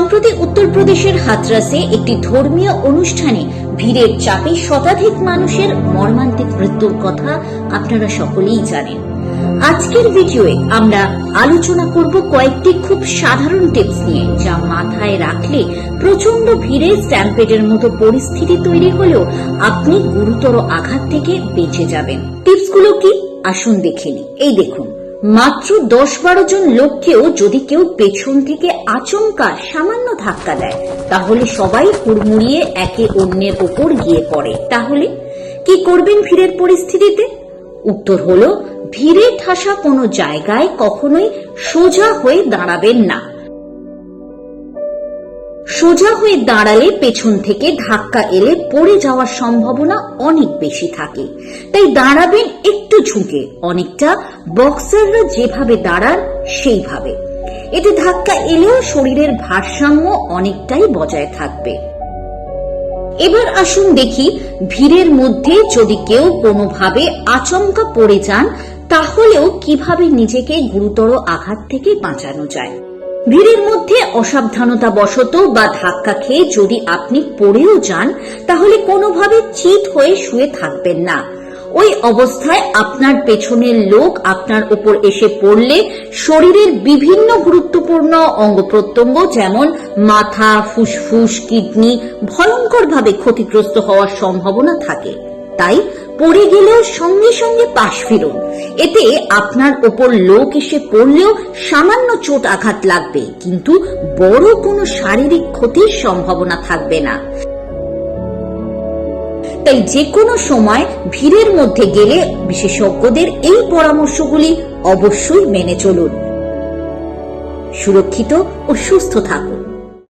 সম্প্রতি উত্তরপ্রদেশের হাতরাসে একটি ধর্মীয় অনুষ্ঠানে ভিড়ের চাপে শতাধিক মানুষের মর্মান্তিক মৃত্যুর কথা আপনারা সকলেই জানেন। আজকের ভিডিওয়ে আমরা আলোচনা করব কয়েকটি খুব সাধারণ টিপস নিয়ে, যা মাথায় রাখলে প্রচণ্ড ভিড়ে স্ট্যাম্পেডের মতো পরিস্থিতি তৈরি হলেও আপনি গুরুতর আঘাত থেকে বেঁচে যাবেন। টিপসগুলো কি? আসুন দেখে এই দেখুন। মাত্র দশ বারো জন লোককেও যদি কেউ পেছন থেকে আচমকা সামান্য ধাক্কা দেয়, তাহলে সবাই হুড়মুড়িয়ে একে অন্যের ওপর গিয়ে পড়ে। তাহলে কি করবেন ভিড়ের পরিস্থিতিতে? উত্তর হলো, ভিড়ে ঠাসা কোনো জায়গায় কখনোই সোজা হয়ে দাঁড়াবেন না। সোজা হয়ে দাঁড়ালে পেছন থেকে ধাক্কা এলে পড়ে যাওয়ার সম্ভাবনা অনেক বেশি থাকে। তাই দাঁড়াবেন একটু ঝুঁকে, অনেকটা বক্সাররা যেভাবে দাঁড়ান, সেইভাবে। এতে ধাক্কা এলেও শরীরের ভারসাম্য অনেকটাই বজায় থাকবে। এবার আসুন দেখি ভিড়ের মধ্যে যদি কেউ কোনোভাবে আচমকা পড়ে যান, তাহলেও কীভাবে নিজেকে গুরুতর আঘাত থেকে বাঁচানো যায়। ভিড়ের মধ্যে অসাবধানতা বশত বা ধাক্কা খেয়ে যদি আপনি পড়েও যান, তাহলে কোনোভাবে চিত হয়ে শুয়ে থাকবেন না। ওই অবস্থায় আপনার পেছনের লোক আপনার উপর এসে পড়লে শরীরের বিভিন্ন গুরুত্বপূর্ণ অঙ্গ প্রত্যঙ্গ যেমন মাথা, ফুসফুস, কিডনি ভয়ঙ্করভাবে ক্ষতিগ্রস্ত হওয়ার সম্ভাবনা থাকে। তাই পড়ে গেলেও সঙ্গে সঙ্গে পাশ ফিরুন। এতে আপনার ওপর লোক এসে পড়লেও সামান্য চোট আঘাত লাগবে, কিন্তু বড় কোনো শারীরিক ক্ষতির সম্ভাবনা থাকবে না। তাই যে কোনো সময় ভিড়ের মধ্যে গেলে বিশেষজ্ঞদের এই পরামর্শগুলি অবশ্যই মেনে চলুন। সুরক্ষিত ও সুস্থ থাকুন।